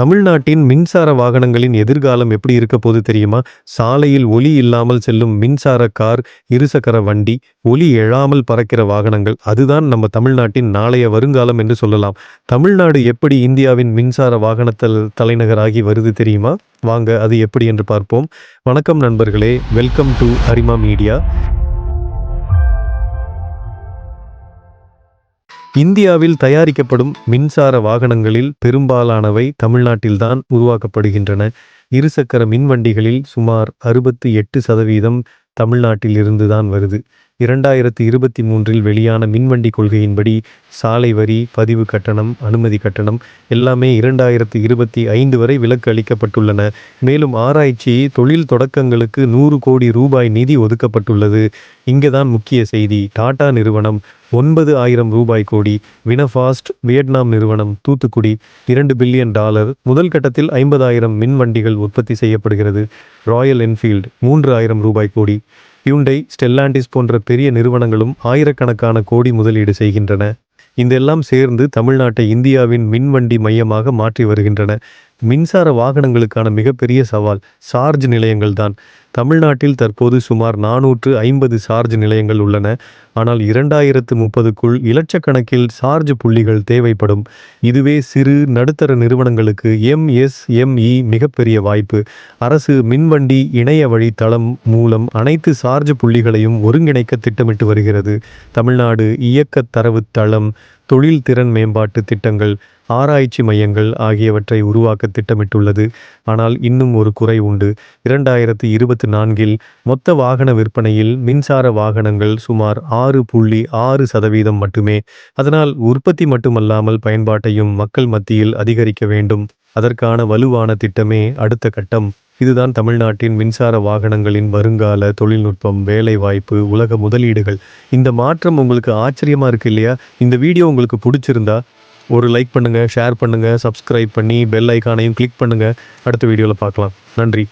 தமிழ்நாட்டின் மின்சார வாகனங்களின் எதிர்காலம் எப்படி இருக்க போது தெரியுமா? சாலையில் ஒலி இல்லாமல் செல்லும் மின்சார கார் இருசக்கர வண்டி ஒலி எழாமல் பறக்கிற வாகனங்கள். அதுதான் நம்ம தமிழ்நாட்டின் நாளைய வருங்காலம் என்று சொல்லலாம். தமிழ்நாடு எப்படி இந்தியாவின் மின்சார வாகனத்தல் தலைநகராகி வருது தெரியுமா? வாங்க அது எப்படி என்று பார்ப்போம். வணக்கம் நண்பர்களே வெல்கம் டு அரிமா மீடியா. இந்தியாவில் தயாரிக்கப்படும் மின்சார வாகனங்களில் பெரும்பாலானவை தமிழ்நாட்டில்தான் உருவாக்கப்படுகின்றன. இருசக்கர மின்வண்டிகளில் சுமார் அறுபத்து எட்டு சதவீதம் தமிழ்நாட்டில் இருந்துதான் வருது. இரண்டாயிரத்தி இருபத்தி மூன்றில் வெளியான மின்வண்டி கொள்கையின்படி சாலை வரி பதிவு கட்டணம் அனுமதி கட்டணம் எல்லாமே இரண்டாயிரத்தி இருபத்தி ஐந்து வரை விலக்கு அளிக்கப்பட்டுள்ளன. மேலும் ஆராய்ச்சி தொழில் தொடக்கங்களுக்கு நூறு கோடி ரூபாய் நிதி ஒதுக்கப்பட்டுள்ளது. இங்கே தான் முக்கிய செய்தி. டாடா நிறுவனம் ஒன்பது ஆயிரம் ரூபாய் கோடி. வினஃபாஸ்ட் வியட்நாம் நிறுவனம் தூத்துக்குடி இரண்டு பில்லியன் டாலர். முதல் கட்டத்தில் ஐம்பதாயிரம் மின் வண்டிகள் உற்பத்தி செய்யப்படுகிறது. ராயல் என்ஃபீல்டு மூன்று ஆயிரம் ரூபாய் கோடி. ஹியூண்டை ஸ்டெல்லாண்டிஸ் போன்ற பெரிய நிறுவனங்களும் ஆயிரக்கணக்கான கோடி முதலீடு செய்கின்றன. இதெல்லாம் சேர்ந்து தமிழ்நாட்டை இந்தியாவின் மின்வண்டி மையமாக மாற்றி வருகின்றன. மின்சார வாகனங்களுக்கான மிகப்பெரிய சவால் சார்ஜ் நிலையங்கள் தான் தமிழ்நாட்டில் தற்போது சுமார் நானூற்று ஐம்பது சார்ஜ் நிலையங்கள் உள்ளன. ஆனால் இரண்டாயிரத்து முப்பதுக்குள் இலட்சக்கணக்கில் சார்ஜ் புள்ளிகள் தேவைப்படும். இதுவே சிறு நடுத்தர நிறுவனங்களுக்கு எம்எஸ்எம்இ மிகப்பெரிய வாய்ப்பு. அரசு மின்வண்டி இணைய வழி தளம் மூலம் அனைத்து சார்ஜ் புள்ளிகளையும் ஒருங்கிணைக்க திட்டமிட்டு வருகிறது. தமிழ்நாடு இயக்க தரவு தளம் தொழில் திறன் மேம்பாட்டு திட்டங்கள் ஆராய்ச்சி மையங்கள் ஆகியவற்றை உருவாக்க திட்டமிட்டுள்ளது. ஆனால் இன்னும் ஒரு குறை உண்டு. இரண்டாயிரத்தி இருபத்தி நான்கில் மொத்த வாகன விற்பனையில் மின்சார வாகனங்கள் சுமார் ஆறு புள்ளி ஆறு சதவீதம் மட்டுமே. அதனால் உற்பத்தி மட்டுமல்லாமல் பயன்பாட்டையும் மக்கள் மத்தியில் அதிகரிக்க வேண்டும். அதற்கான வலுவான திட்டமே அடுத்த கட்டம். இதுதான் தமிழ்நாட்டின் மின்சார வாகனங்களின் வருங்கால தொழில்நுட்பம் வேலைவாய்ப்பு உலக முதலீடுகள். இந்த மாற்றம் உங்களுக்கு ஆச்சரியமா இருக்கு இல்லையா? இந்த வீடியோ உங்களுக்கு பிடிச்சிருந்தா ஒரு லைக் பண்ணுங்க ஷேர் பண்ணுங்க சப்ஸ்கிரைப் பண்ணி பெல் ஐக்கானையும் கிளிக் பண்ணுங்க. அடுத்த வீடியோவில் பார்க்கலாம். நன்றி.